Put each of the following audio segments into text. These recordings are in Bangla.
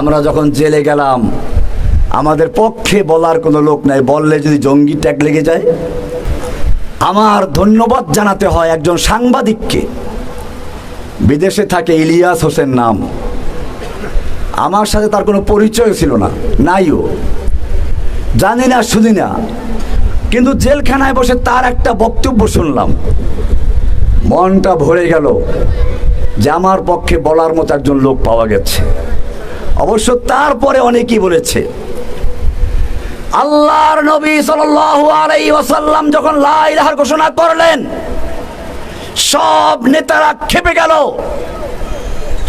আমরা যখন জেলে গেলাম, আমাদের পক্ষে বলার কোনো লোক নাই, বললে যদি জঙ্গি ট্যাগ লেগে যায়। আমার ধন্যবাদ জানাতে হয় একজন সাংবাদিককে। বিদেশে থাকে ইলিয়াস হোসেন নাম। আমার সাথে তার কোনো পরিচয় ছিল না, নাইও। জানি না, শুনি না। কিন্তু জেলখানায় বসে তার একটা বক্তব্য শুনলাম। মনটা ভরে গেল যে আমার পক্ষে বলার মতো একজন লোক পাওয়া গেছে। অবশ্য তারপরে অনেকেই বলেছে, আল্লাহর নবী সাল্লাল্লাহু আলাইহি ওয়াসাল্লাম যখন লা ইলাহার ঘোষণা করলেন, সব নেতারা খেপে গেল,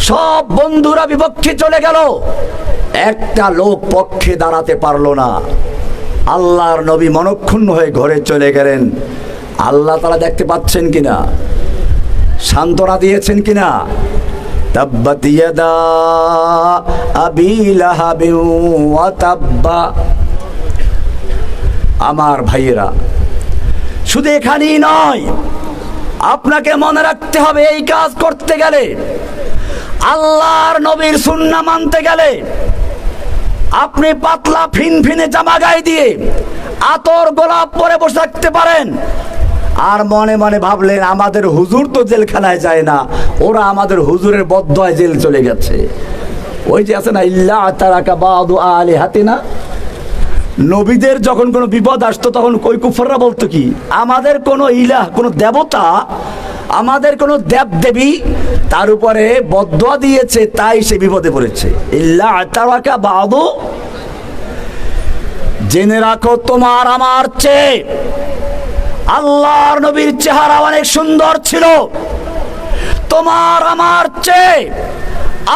সব বন্ধুরা বিপক্ষে চলে গেল, একটা লোক পক্ষে দাঁড়াতে পারল না। আল্লাহর নবী মনক্ষুণ্ণ হয়ে ঘরে চলে গেলেন। আল্লাহ তারা দেখতে পাচ্ছেন কিনা? সান্ত্বনা দিয়েছেন কিনা? ইয়াদা আবি লাহাবিন ওয়া তাব্বা। আমার ভাইয়েরা, শুধু এখানেই নয়, আপনাকে মনে রাখতে হবে এই কাজ করতে গেলে, আল্লাহর নবীর সুন্না মানতে গেলে, আপনি পাতলা ফিন ফিনে জামা গায়ে দিয়ে আতর গোলাপ পরে বসে থাকতে পারেন। আর মনে মনে ভাবলেন, আমাদের হুজুর তো জেলখানায় যায় না, ওরা আমাদের হুজুরের বদ্ধয় জেল চলে গেছে। ওই যে আছে না, ইল্লা তারাকা বাদু আলে হাতে না নবীদের যখন কোনো বিপদ আসতো, তখন কই কুফররা বলতো কি, আমাদের কোনো ইলাহ, কোনো দেবতা, আমাদের কোনো দেব দেবী তার উপরে বদয়া দিয়েছে, তাই সে বিপদে পড়েছে। ইল্লা আতারাকা বাদু। জেনে রাখো, তোমার আমার চেয়ে আল্লাহর নবীর চেহারা অনেক সুন্দর ছিল। তোমার আমার চেয়ে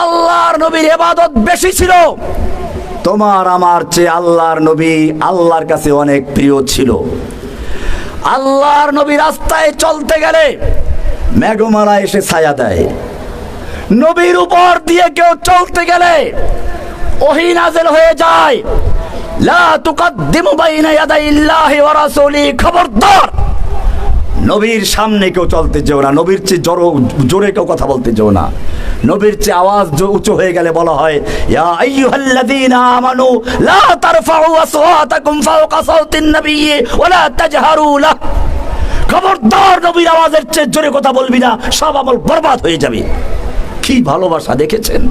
আল্লাহর নবীর এবাদত বেশি ছিল। তোমার আমার চেয়ে আল্লাহর নবী আল্লাহর কাছে অনেক প্রিয় ছিল। আল্লাহর নবী রাস্তায় চলতে গেলে মেঘমালা এসে ছায়া দেয়। নবীর উপর দিয়ে কেউ চলতে গেলে ওহি নাজেল হয়ে যায়। লা তুকাদ্দিমু বাইনা ইয়াদাইল্লাহি ওয়া রাসূলি। খবরদার! নবীর সামনে কেউ চলতে যেও না, নবীর চেয়ে জোরো জোরে কেউ কথা বলতে যেও না। নবীর চেয়ে আওয়াজ উঁচু হয়ে গেলে বলা হয়, ইয়া আইয়ুহাল্লাযীনা আমানু, লা তারফাউ আসওয়াতাকুম ফাওকা সাওতিন নাবিয়্যি ওয়া লা তাজহারু লাহ। খবরদার নবীর আওয়াজের চেয়ে জোরে কথা বলবি না, সব আমল বরবাদ হয়ে যাবে। কি ভালোবাসা দেখেছেন?